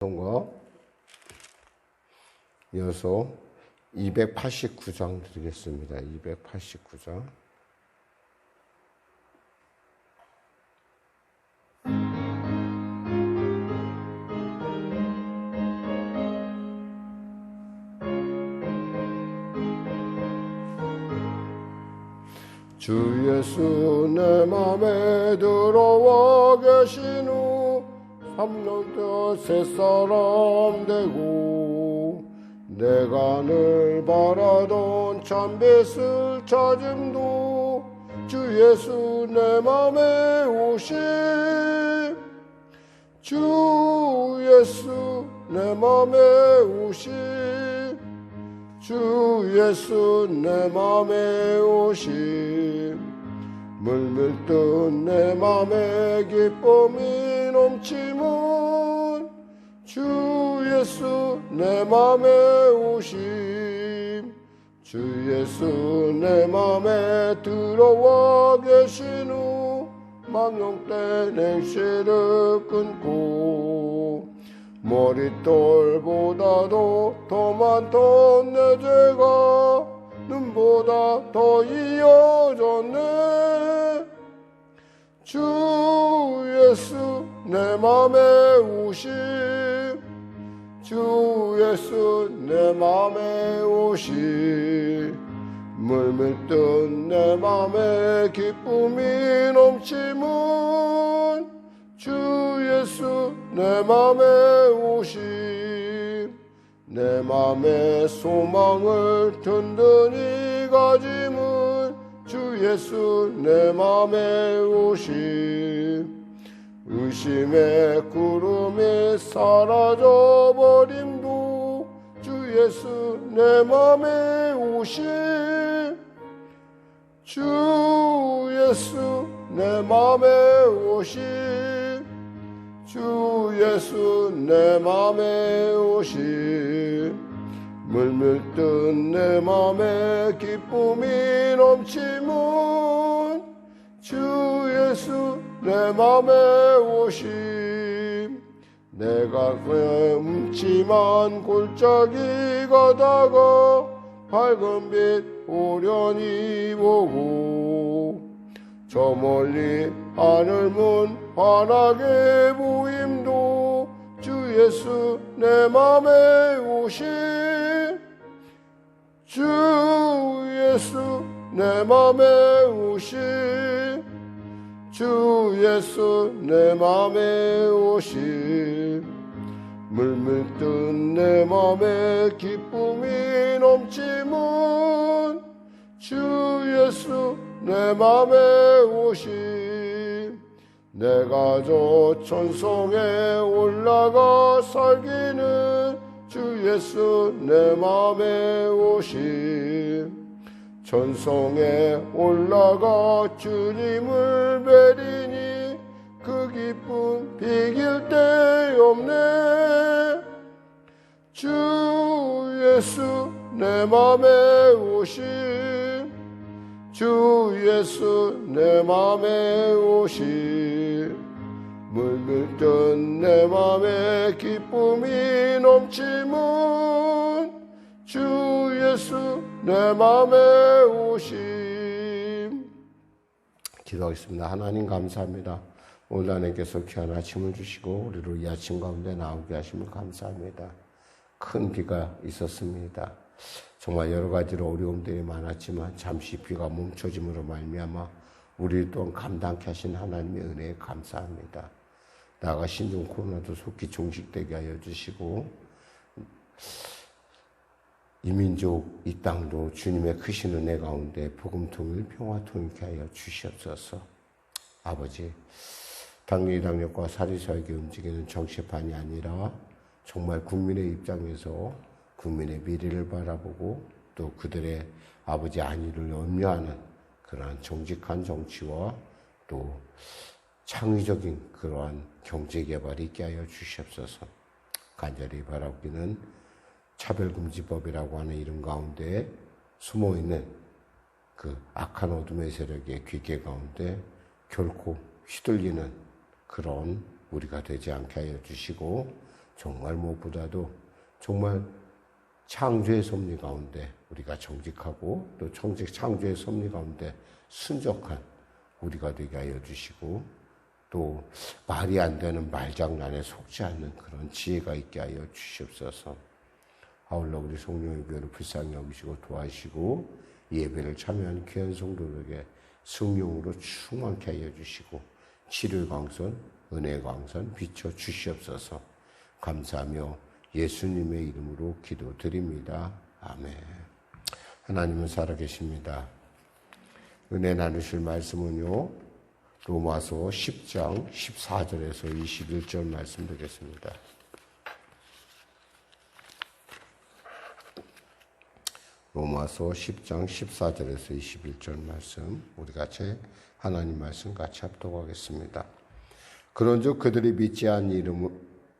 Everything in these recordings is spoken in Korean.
거 이어서 289장 드리겠습니다. 289장. 주 예수 내 맘에 들어와 계신 후 3년 새 사람 되고 내가 늘 바라던 참빛을 찾음도 주 예수 내 맘에 오심 주 예수 내 맘에 오심 주 예수 내 맘에 오심 물밀 뜬내 맘에 기쁨이 넘치면 주 예수 내 맘에 오심. 주 예수 내 맘에 들어와 계신 후 망령 때 행실을 끊고 머릿돌보다도 더 많던 내 죄가 눈보다 더 이어졌네. 주 예수 내 맘에 오심 주 예수 내 맘에 오심 물밀 뜬내 맘에 기쁨이 넘치면 주 예수 내 맘에 오심 내 맘에 소망을 든든히 가짐은 주 예수 내 맘에 오심 의심의 구름이 사라져 버림도 주 예수 내 맘에 오심. 주 예수 내 맘에 오심. 주 예수 내 맘에 오심. 물밀 뜬내 맘에 기쁨이 넘치면 주 예수 내 맘에 오심. 내가 흠치만 골짜기 가다가 밝은 빛 오련히 보고 저 멀리 하늘문 환하게 보임도 주 예수 내 맘에 오심. 주 예수 내 맘에 오심 주 예수 내 맘에 오심 물밀 뜬내 맘에 기쁨이 넘치면 주 예수 내 맘에 오심 내가 저 천성에 올라가 살기는 주 예수 내 맘에 오심 천성에 올라가 주님을 뵈리니 그 기쁨 비길 데 없네. 주 예수 내 맘에 오심 주 예수 내 맘에 오심 물밀 뜬내 맘에 기쁨이 넘치면 주 예수 내 맘에 오심 기도하겠습니다. 하나님 감사합니다. 오늘 하나님께서 귀한 아침을 주시고 우리를 이 아침 가운데 나오게 하심을 감사합니다. 큰 비가 있었습니다. 정말 여러 가지로 어려움들이 많았지만 잠시 비가 멈춰짐으로 말미암아 우리 또한 감당케 하신 하나님의 은혜에 감사합니다. 나아가 신종 코로나도 속히 종식되게 하여 주시고 이민족 이 땅도 주님의 크신 은혜 가운데 복음 통일 평화 통일케 하여 주시옵소서. 아버지 당리 당력과 사리사에게 움직이는 정치판이 아니라 정말 국민의 입장에서 국민의 미래를 바라보고 또 그들의 아버지 안위를 염려하는 그러한 정직한 정치와 또 창의적인 그러한 경제 개발이 있게 하여 주시옵소서. 간절히 바라기는 차별금지법이라고 하는 이름 가운데 숨어 있는 그 악한 어둠의 세력의 귀계 가운데 결코 휘둘리는 그런 우리가 되지 않게 하여 주시고 정말 무엇보다도 정말 창조의 섭리 가운데 우리가 정직하고 또 정직 창조의 섭리 가운데 순적한 우리가 되게 하여 주시고 또 말이 안 되는 말장난에 속지 않는 그런 지혜가 있게 하여 주시옵소서. 아울러 우리 성령의 교회를 불쌍히 여기시고 도와주시고 예배를 참여한 귀한 성도들에게 성령으로 충만케 하여 주시고 치료의 광선, 은혜의 광선 비춰 주시옵소서. 감사하며 예수님의 이름으로 기도드립니다. 아멘. 하나님은 살아계십니다. 은혜 나누실 말씀은요, 로마서 10장 14절에서 21절 말씀 드리겠습니다. 로마서 10장 14절에서 21절 말씀, 우리 같이 하나님 말씀 같이 합독하겠습니다. 그런즉 그들이 믿지 아니 이름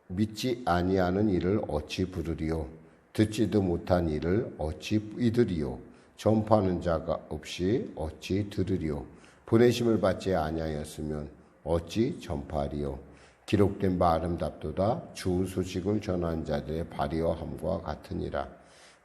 믿지 아니하는 일을 어찌 부르리요? 듣지도 못한 일을 어찌 이들이요? 전파하는 자가 없이 어찌 들으리요? 보내심을 받지 아니하였으면 어찌 전파하리요? 기록된 바 아름답도다. 좋은 소식을 전한 자들의 발이어함과 같으니라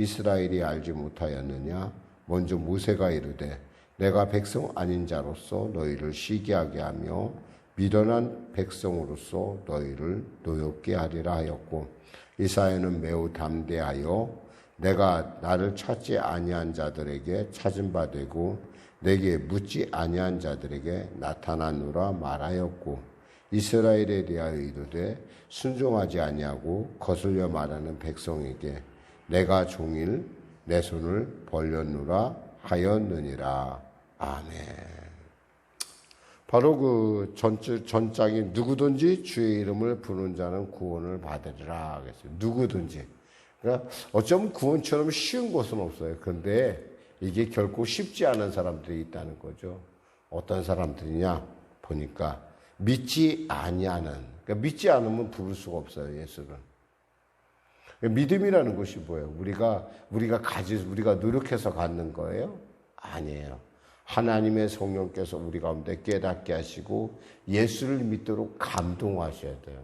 이스라엘이 알지 못하였느냐? 먼저 모세가 이르되 내가 백성 아닌 자로서 너희를 시기하게 하며 미련한 백성으로서 너희를 노엽게 하리라 하였고 이사야는 매우 담대하여 내가 나를 찾지 아니한 자들에게 찾은 바 되고 내게 묻지 아니한 자들에게 나타나노라 말하였고 이스라엘에 대하여 이르되 순종하지 아니하고 거슬려 말하는 백성에게 내가 종일 내 손을 벌렸노라 하였느니라 아멘. 바로 그 전, 전장이 누구든지 주의 이름을 부르는 자는 구원을 받으리라 하겠어요. 누구든지. 그러니까 어쩌면 구원처럼 쉬운 것은 없어요. 그런데 이게 결코 쉽지 않은 사람들이 있다는 거죠. 어떤 사람들이냐 보니까 믿지 아니하는. 그러니까 믿지 않으면 부를 수가 없어요. 예수는. 믿음이라는 것이 뭐예요? 우리가 우리가 가지 우리가 노력해서 갖는 거예요? 아니에요. 하나님의 성령께서 우리 가운데 깨닫게 하시고 예수를 믿도록 감동하셔야 돼요.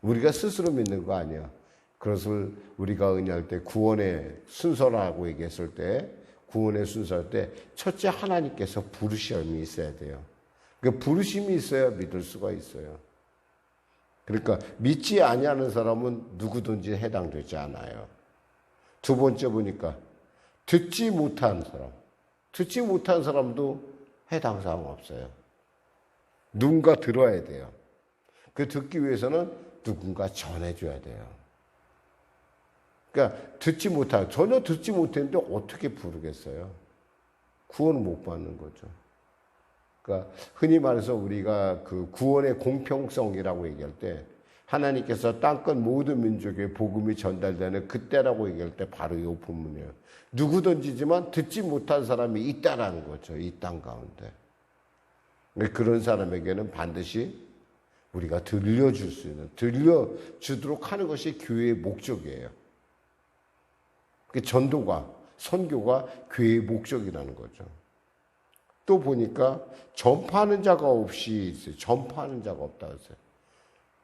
우리가 스스로 믿는 거 아니야. 그것을 우리가 은혜할 때 구원의 순서라고 얘기했을 때 구원의 순서할 때 첫째 하나님께서 부르심이 있어야 돼요. 그 부르심이 있어야 믿을 수가 있어요. 그러니까 믿지 아니하는 사람은 누구든지 해당되지 않아요. 두 번째 보니까 듣지 못한 사람. 듣지 못한 사람도 해당 사항 없어요. 누군가 들어야 돼요. 그 듣기 위해서는 누군가 전해줘야 돼요. 그러니까 듣지 못한, 전혀 듣지 못했는데 어떻게 부르겠어요? 구원을 못 받는 거죠. 그러니까 흔히 말해서 우리가 그 구원의 공평성이라고 얘기할 때 하나님께서 땅끝 모든 민족에 복음이 전달되는 그때라고 얘기할 때 바로 이 본문이에요. 누구든지지만 듣지 못한 사람이 있다라는 거죠. 이 땅 가운데. 그런 사람에게는 반드시 우리가 들려줄 수 있는, 들려주도록 하는 것이 교회의 목적이에요. 그 전도가, 선교가 교회의 목적이라는 거죠. 또 보니까 전파하는 자가 없이 있어요. 전파하는 자가 없다 그랬어요.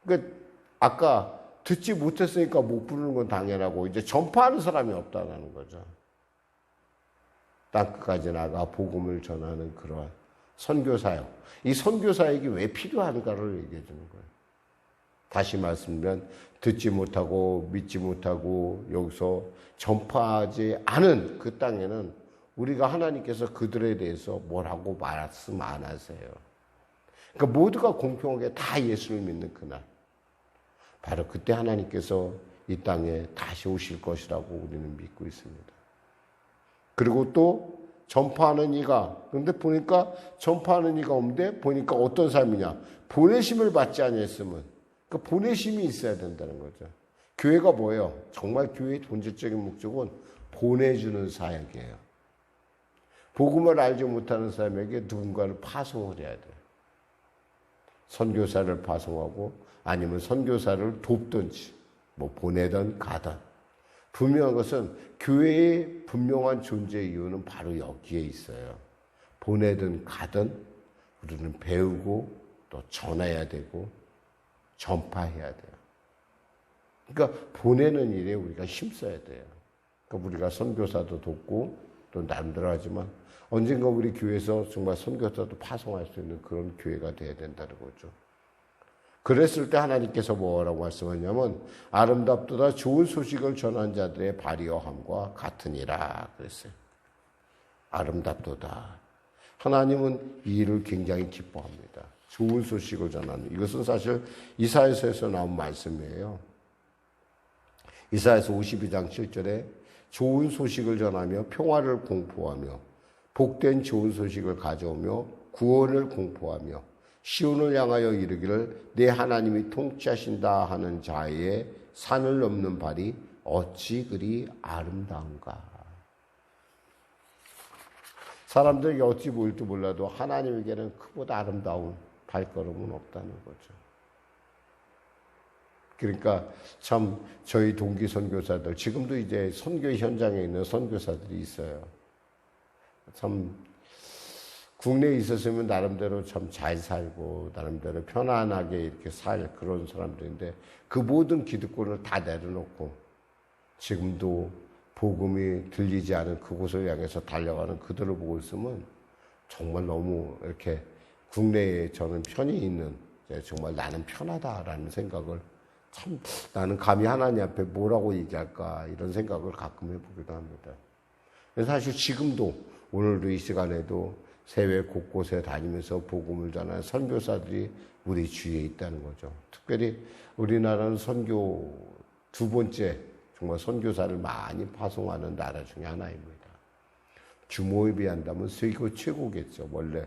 그러니까 아까 듣지 못했으니까 못 부르는 건 당연하고 이제 전파하는 사람이 없다는 거죠. 땅끝까지 나가 복음을 전하는 그러한 선교사역. 이 선교사역이 왜 필요한가를 얘기해 주는 거예요. 다시 말씀드리면 듣지 못하고 믿지 못하고 여기서 전파하지 않은 그 땅에는 우리가 하나님께서 그들에 대해서 뭐라고 말씀 안 하세요. 그러니까 모두가 공평하게 다 예수를 믿는 그날. 바로 그때 하나님께서 이 땅에 다시 오실 것이라고 우리는 믿고 있습니다. 그리고 또 전파하는 이가 근데 보니까 전파하는 이가 없는데 보니까 어떤 삶이냐 보내심을 받지 아니했으면 그 보내심이 있어야 된다는 거죠. 교회가 뭐예요? 정말 교회의 본질적인 목적은 보내주는 사역이에요. 복음을 알지 못하는 사람에게 누군가를 파송을 해야 돼요. 선교사를 파송하고 아니면 선교사를 돕든지 뭐 보내든 가든 분명한 것은 교회의 분명한 존재 이유는 바로 여기에 있어요. 보내든 가든 우리는 배우고 또 전해야 되고 전파해야 돼요. 그러니까 보내는 일에 우리가 힘써야 돼요. 그러니까 우리가 선교사도 돕고 또 나름대로 하지만 언젠가 우리 교회에서 정말 선교사도 파송할 수 있는 그런 교회가 돼야 된다는 거죠. 그랬을 때 하나님께서 뭐라고 말씀하냐면 아름답도다 좋은 소식을 전한 자들의 발이어함과 같으니라 그랬어요. 아름답도다. 하나님은 이 일을 굉장히 기뻐합니다. 좋은 소식을 전하는 이것은 사실 이사야서에서 나온 말씀이에요. 이사야서 52장 7절에 좋은 소식을 전하며 평화를 공포하며 복된 좋은 소식을 가져오며 구원을 공포하며 시온을 향하여 이르기를 내 하나님이 통치하신다 하는 자의 산을 넘는 발이 어찌 그리 아름다운가. 사람들에게 어찌 보일지 몰라도 하나님에게는 그보다 아름다운 발걸음은 없다는 거죠. 그러니까 참 저희 동기 선교사들 지금도 이제 선교 현장에 있는 선교사들이 있어요. 참 국내에 있었으면 나름대로 참 잘 살고 나름대로 편안하게 이렇게 살 그런 사람들인데 그 모든 기득권을 다 내려놓고 지금도 복음이 들리지 않은 그곳을 향해서 달려가는 그들을 보고 있으면 정말 너무 이렇게 국내에 저는 편히 있는 정말 나는 편하다라는 생각을 참 나는 감히 하나님 앞에 뭐라고 얘기할까 이런 생각을 가끔 해보기도 합니다. 사실 지금도 오늘도 이 시간에도 세계 곳곳에 다니면서 복음을 전하는 선교사들이 우리 주위에 있다는 거죠. 특별히 우리나라는 선교 두 번째 정말 선교사를 많이 파송하는 나라 중에 하나입니다. 규모에 비한다면 세계 최고겠죠. 원래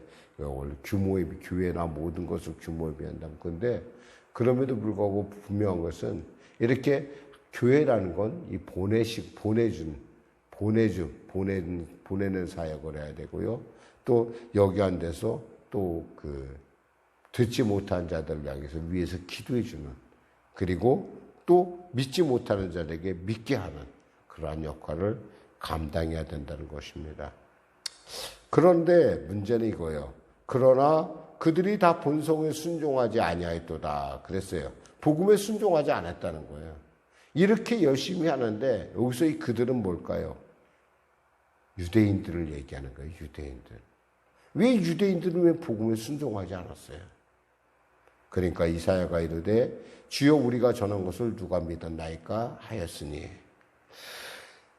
규모에 비 교회나 모든 것을 규모에 비한다면 근데 그럼에도 불구하고 분명한 것은 이렇게 교회라는 건 이 보내식 보내준 보내준 보내는 보내는 사역을 해야 되고요. 또 여기 한 데서 또 그 듣지 못한 자들을 향해서 위에서 기도해 주는 그리고 또 믿지 못하는 자들에게 믿게 하는 그러한 역할을 감당해야 된다는 것입니다. 그런데 문제는 이거예요. 그러나 그들이 다 본성에 순종하지 아니하였도다. 그랬어요. 복음에 순종하지 않았다는 거예요. 이렇게 열심히 하는데 여기서 이 그들은 뭘까요? 유대인들을 얘기하는 거예요. 유대인들. 왜 유대인들은 왜 복음에 순종하지 않았어요? 그러니까 이사야가 이르되 주여 우리가 전한 것을 누가 믿었나이까 하였으니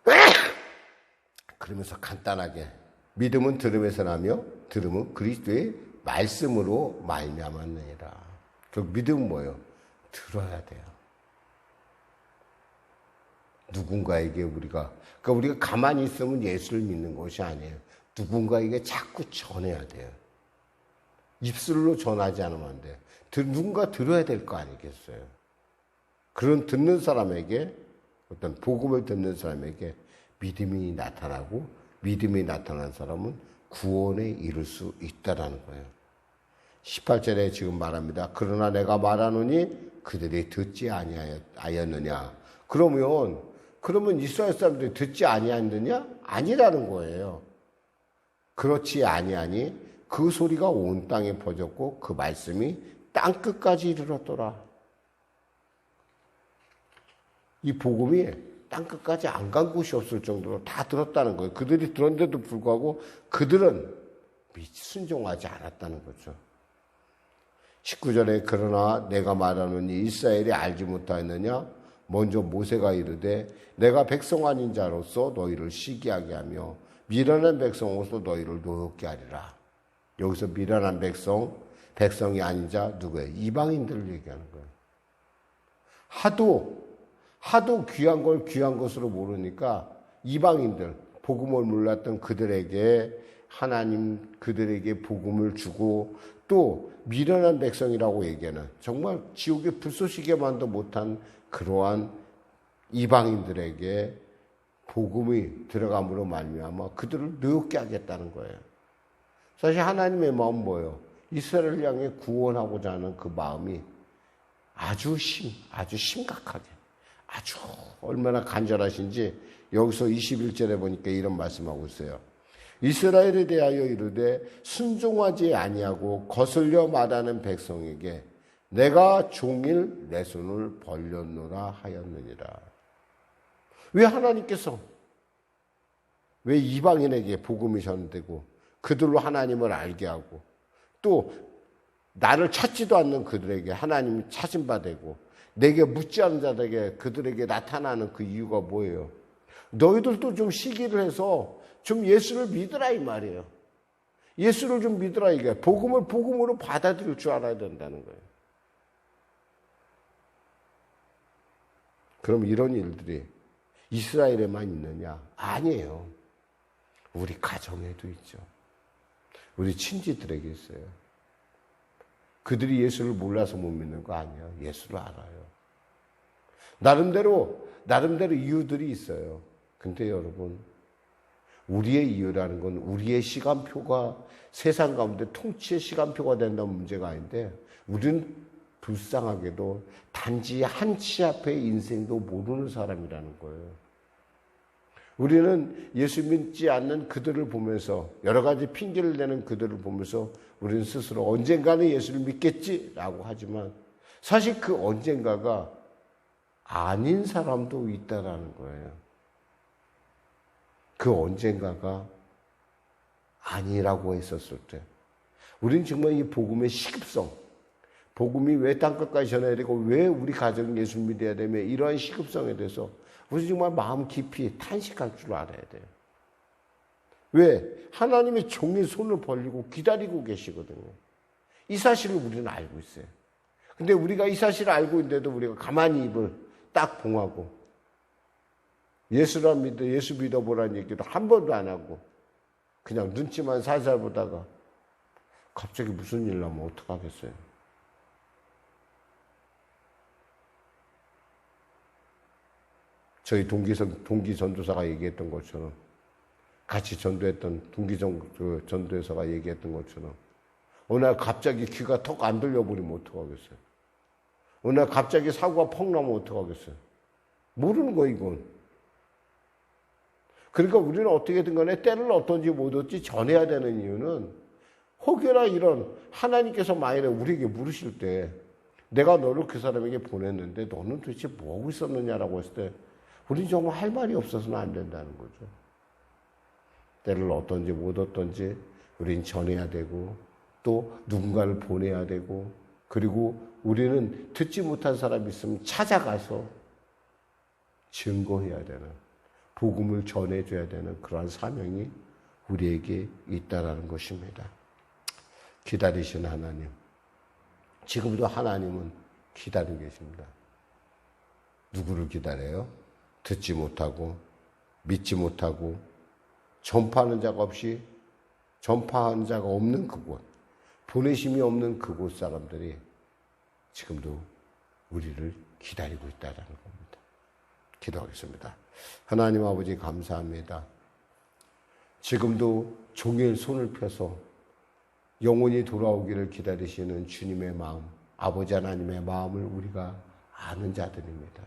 그러면서 간단하게 믿음은 들음에서 나며 들음은 그리스도의 말씀으로 말미암았느니라. 그 믿음은 뭐예요? 들어야 돼요. 누군가에게 우리가 그러니까 우리가 가만히 있으면 예수를 믿는 것이 아니에요. 누군가에게 자꾸 전해야 돼요. 입술로 전하지 않으면 안 돼요. 누군가 들어야 될 거 아니겠어요. 그런 듣는 사람에게 어떤 복음을 듣는 사람에게 믿음이 나타나고 믿음이 나타난 사람은 구원에 이를 수 있다라는 거예요. 18절에 지금 말합니다. 그러나 내가 말하노니 그들이 듣지 아니하였느냐. 그러면 그러면 이스라엘 사람들이 듣지 아니하느냐? 아니라는 거예요. 그렇지 아니하니 그 소리가 온 땅에 퍼졌고 그 말씀이 땅 끝까지 이르렀더라. 이 복음이 땅 끝까지 안 간 곳이 없을 정도로 다 들었다는 거예요. 그들이 들었는데도 불구하고 그들은 순종하지 않았다는 거죠. 19절에 그러나 내가 말하노니 이스라엘이 알지 못하였느냐? 먼저 모세가 이르되 내가 백성 아닌 자로서 너희를 시기하게 하며 미련한 백성으로서 너희를 노엽게 하리라. 여기서 미련한 백성, 백성이 아닌 자 누구예요? 이방인들을 얘기하는 거예요. 하도 하도 귀한 걸 귀한 것으로 모르니까 이방인들 복음을 몰랐던 그들에게 하나님 그들에게 복음을 주고 또 미련한 백성이라고 얘기하는 정말 지옥의 불쏘시개만도 못한 그러한 이방인들에게 복음이 들어감으로 말미암아 그들을 노엽게 하겠다는 거예요. 사실 하나님의 마음 뭐예요? 이스라엘 향해 구원하고자 하는 그 마음이 아주 심, 아주 심각하게, 아주 얼마나 간절하신지 여기서 21절에 보니까 이런 말씀하고 있어요. 이스라엘에 대하여 이르되 순종하지 아니하고 거슬려 말하는 백성에게 내가 종일 내 손을 벌렸노라 하였느니라. 왜 하나님께서 왜 이방인에게 복음이 전되고 그들로 하나님을 알게 하고 또 나를 찾지도 않는 그들에게 하나님이 찾은 바 되고 내게 묻지 않은 자들에게 그들에게 나타나는 그 이유가 뭐예요? 너희들도 좀 시기를 해서 좀 예수를 믿으라 이 말이에요. 예수를 좀 믿으라 이게 복음을 복음으로 받아들일 줄 알아야 된다는 거예요. 그럼 이런 일들이 이스라엘에만 있느냐? 아니에요. 우리 가정에도 있죠. 우리 친지들에게 있어요. 그들이 예수를 몰라서 못 믿는 거 아니야. 예수를 알아요. 나름대로, 나름대로 이유들이 있어요. 근데 여러분, 우리의 이유라는 건 우리의 시간표가 세상 가운데 통치의 시간표가 된다는 문제가 아닌데, 우리는 불쌍하게도 단지 한 치 앞의 인생도 모르는 사람이라는 거예요. 우리는 예수 믿지 않는 그들을 보면서 여러 가지 핑계를 대는 그들을 보면서 우리는 스스로 언젠가는 예수를 믿겠지라고 하지만 사실 그 언젠가가 아닌 사람도 있다라는 거예요. 그 언젠가가 아니라고 했었을 때 우리는 정말 이 복음의 시급성 복음이 왜 땅끝까지 전해야 되고 왜 우리 가정이 예수 믿어야 되며 이러한 시급성에 대해서 우리 정말 마음 깊이 탄식할 줄 알아야 돼요. 왜? 하나님의 종의 손을 벌리고 기다리고 계시거든요. 이 사실을 우리는 알고 있어요. 근데 우리가 이 사실을 알고 있는데도 우리가 가만히 입을 딱 봉하고 예수라 믿어, 예수 믿어보라는 얘기도 한 번도 안 하고 그냥 눈치만 살살 보다가 갑자기 무슨 일 나면 어떡하겠어요? 저희 동기 선 동기 전도사가 얘기했던 것처럼 같이 전도했던 동기 전, 그 전도사가 얘기했던 것처럼 어느 날 갑자기 귀가 턱 안 들려버리면 어떡하겠어요? 어느 날 갑자기 사고가 펑 나면 어떡하겠어요? 모르는 거 이건. 그러니까 우리는 어떻게든 간에 때를 어떤지 못 얻지 전해야 되는 이유는 혹여나 이런 하나님께서 만일에 우리에게 물으실 때 내가 너를 그 사람에게 보냈는데 너는 도대체 뭐 하고 있었느냐라고 했을 때 우리 정말 할 말이 없어서는 안 된다는 거죠. 때를 어떤지 못 어떤지 우린 전해야 되고 또 누군가를 보내야 되고 그리고 우리는 듣지 못한 사람이 있으면 찾아가서 증거해야 되는 복음을 전해줘야 되는 그러한 사명이 우리에게 있다라는 것입니다. 기다리신 하나님. 지금도 하나님은 기다리고 계십니다. 누구를 기다려요? 듣지 못하고 믿지 못하고 전파하는 자가 없이 전파하는 자가 없는 그곳, 보내심이 없는 그곳 사람들이 지금도 우리를 기다리고 있다는 겁니다. 기도하겠습니다. 하나님 아버지 감사합니다. 지금도 종일 손을 펴서 영원히 돌아오기를 기다리시는 주님의 마음, 아버지 하나님의 마음을 우리가 아는 자들입니다.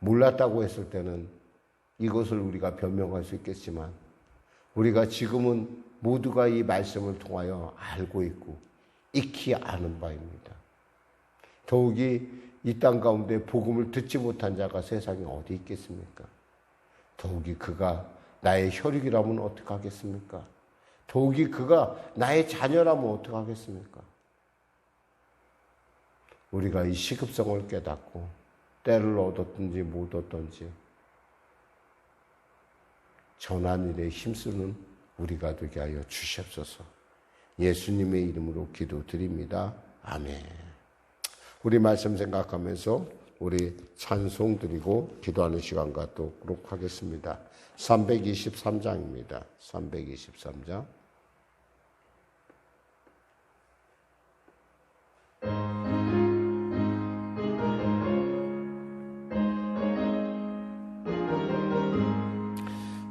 몰랐다고 했을 때는 이것을 우리가 변명할 수 있겠지만 우리가 지금은 모두가 이 말씀을 통하여 알고 있고 익히 아는 바입니다. 더욱이 이 땅 가운데 복음을 듣지 못한 자가 세상에 어디 있겠습니까? 더욱이 그가 나의 혈육이라면 어떡하겠습니까? 더욱이 그가 나의 자녀라면 어떡하겠습니까? 우리가 이 시급성을 깨닫고 때를 얻었든지 못 얻든지 전한 일에 힘쓰는 우리가 되게 하여 주시옵소서. 예수님의 이름으로 기도드립니다. 아멘. 우리 말씀 생각하면서 우리 찬송 드리고 기도하는 시간 갖도록 하겠습니다. 323장입니다. 323장.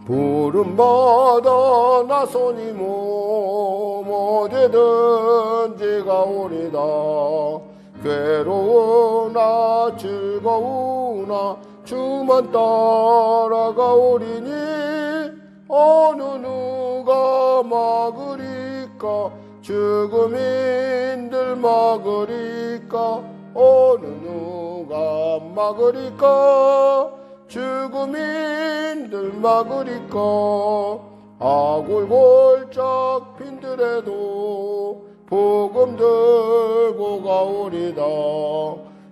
부름받아 나서니 몸 어디든지 가오리다. 괴로우나 즐거우나 주만 따라가오리니 어느 누가 막으리까? 죽음인들 막으리까? 어느 누가 막으리까 죽음인들 막으리까? 아골골짝 핀들에도 복음 들고 가오리다.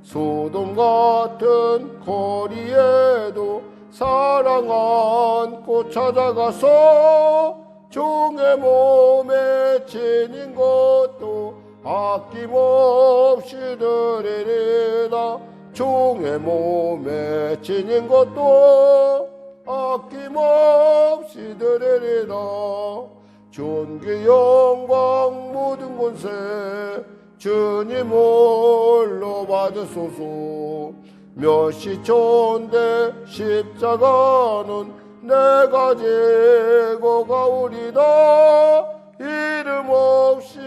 소돔 같은 거리에도 사랑 안고 찾아가서 종의 몸에 지닌 것도 아낌없이 드리리다 종의 몸에 지닌 것도 아낌없이 드리리다 존귀 영광 모든 곳에 주님 홀로 받으소서. 몇시 촌대 십자가는 내가 지고 가오리다 이름 없이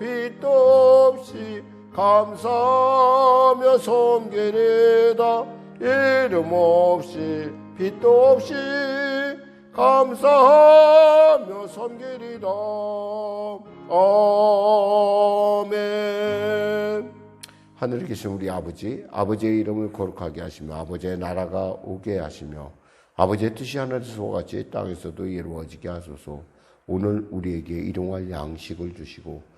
빛도 없이 감사하며 섬기리다. 이름 없이 빛도 없이 감사하며 섬기리다. 아멘. 하늘에 계신 우리 아버지 아버지의 이름을 거룩하게 하시며 아버지의 나라가 오게 하시며 아버지의 뜻이 하늘에서 같이 땅에서도 이루어지게 하소서. 오늘 우리에게 일용할 양식을 주시고